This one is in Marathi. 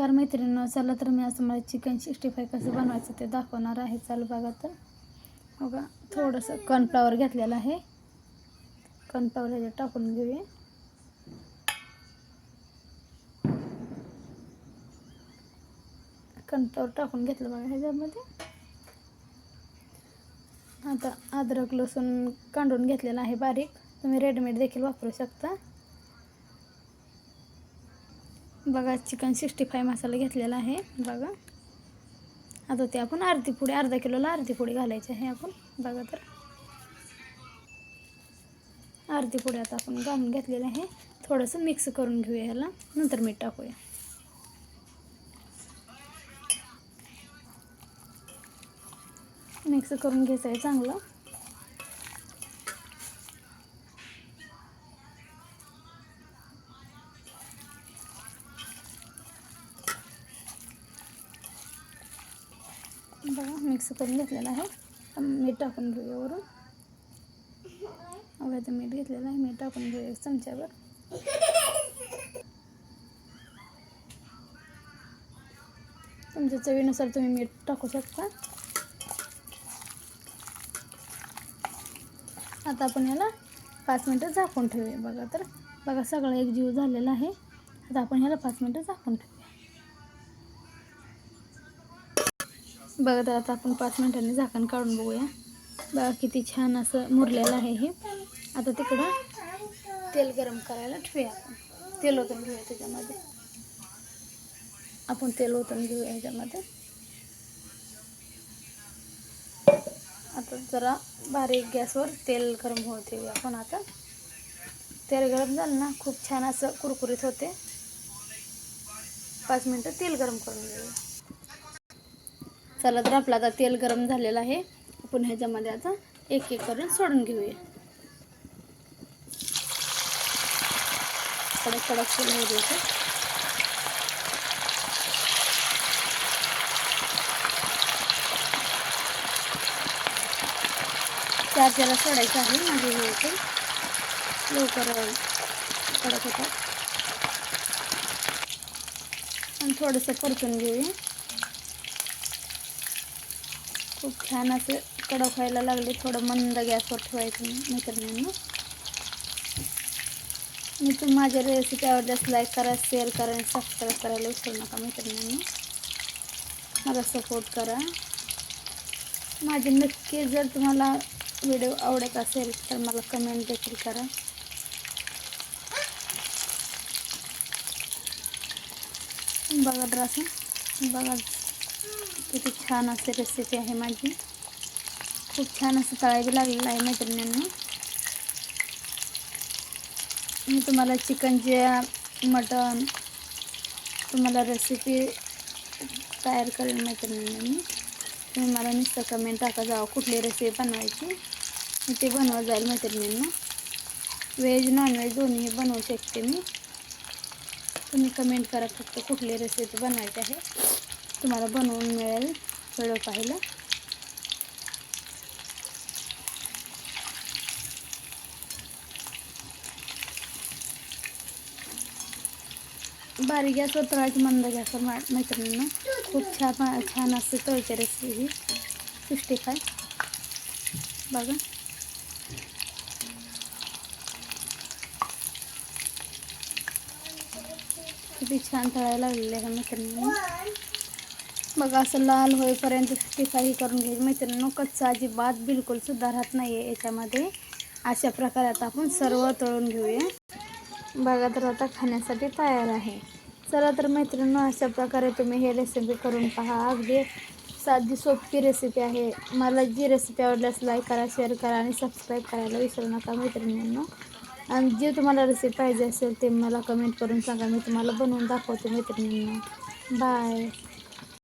नमस्कार मैत्रिणींनो चला तर मी आज तुम्हाला चिकन सिक्स्टी फाय कसं बनवायचं ते दाखवणार आहे. चालू बघा तर बघा थोडंसं कॉर्नफ्लावर घेतलेलं आहे. कॉर्नफ्लावर ह्याच्यात टाकून घेऊया. कॉर्नफ्लावर टाकून घेतलं बघा ह्याच्यामध्ये. आता अद्रक लसूण कांडून घेतलेला आहे बारीक. तुम्ही रेडीमेड देखील वापरू शकता. बघा चिकन सिक्स्टी फाय मसाला घेतलेला आहे. बघा. आता ते आपण अर्धी पुडी अर्धा किलोला अर्धी पुडी घालायची आहे आपण. बघा तर. अर्धी पुडी आता आपण घालून घेतलेलं आहे. थोडंसं मिक्स करून घेऊया ह्याला. नंतर मीठ टाकूया. मिक्स करून घ्यायचं आहे चांगलं. बघा मिक्स करून घेतलेलं आहे. मीठ टाकून घेऊया वरून. हव्याचं मीठ घेतलेलं आहे. मीठ टाकून घेऊया एक चमच्यावर तुमच्या चवीनुसार तुम्ही मीठ टाकू शकता. आता आपण याला पाच मिनटं झाकून ठेवूया बघा तर. बघा सगळं एक जीव झालेला आहे. आता आपण ह्याला पाच मिनटं झाकून ठेवू बघा तर आता आपण पाच मिनिटांनी झाकण काढून बघूया. बघा किती छान असं मुरलेलं आहे हे. आता तिकडं तेल गरम करायला ठेवूया आपण. तेल ओतून घेऊया त्याच्यामध्ये. आपण तेल ओतून घेऊया ह्याच्यामध्ये. आता जरा बारीक गॅसवर तेल गरम होऊ ठेवूया आपण आता. तेल गरम झालं ना खूप छान असं कुरकुरीत होते. पाच मिनटं तेल गरम करून घेऊया. चला तर आपलं आता तेल गरम झालेलं आहे. आपण ह्याच्यामध्ये आता एक एक करून सोडून घेऊया. कडक कडक तेल होऊ द्यायचं चार सोडायचं आहे माझे हे लवकर कडक होतात. आणि थोडंसं परतून घेऊया. खूप छान असे कडक व्हायला लागले. थोडं मंद गॅसवर ठेवायचं मैत्रिणींना मी तुम्ही माझ्या रेसिपी आवडल्यास लाईक करा शेअर करा आणि सबस्क्राईब करायला विसरू नका मैत्रिणींनी मला सपोर्ट करा. माझे नक्की जर तुम्हाला व्हिडिओ आवडत असेल तर मला कमेंट देखील करा. बघा तर बघा. किती छान असे रेसिपी आहे माझी. खूप छान असं तळावी लागलेलं आहे मैत्रिणींना. मी तुम्हाला चिकनचे मटन तुम्हाला रेसिपी तयार करेल मैत्रिणींना मी. तुम्ही मला नुसतं कमेंट टाका जावं कुठली रेसिपी बनवायची. मी ते बनवत जाईल मैत्रिणींना. व्हेज नॉनव्हेज दोन्ही बनवू शकते मी. तुम्ही कमेंट करा फक्त कुठली रेसिपी बनवायची आहे. तुम्हाला बनवून मिळेल. व्हिडिओ पाहायला बारीक गॅसवर तळायची मंद गॅसवर मा मैत्रिणींना. खूप छान छान असते तळची रेसिपी सिक्स्टी फाय बघा. किती छान तळायला लागलेली आहे मैत्रिणींना? बघा असं लाल होईपर्यंत सिक्स्टी करून घ्यायची. मैत्रिणींनो कच्चा अजिबात बिलकुल सुद्धा राहत नाही आहे याच्यामध्ये. अशा प्रकारे आता आपण सर्व तळून घेऊया. बघा तर आता खाण्यासाठी तयार आहे. चला तर मैत्रिणींनो अशा प्रकारे तुम्ही हे रेसिपी करून पहा. अगदी साधी सोपी रेसिपी आहे. मला जी रेसिपी आवडल्यास लाईक करा शेअर करा आणि सबस्क्राईब करायला विसरू नका मैत्रिणींनो. आणि जे तुम्हाला रेसिपी पाहिजे असेल ते मला कमेंट करून सांगा. मी तुम्हाला बनवून दाखवते मैत्रिणींना. बाय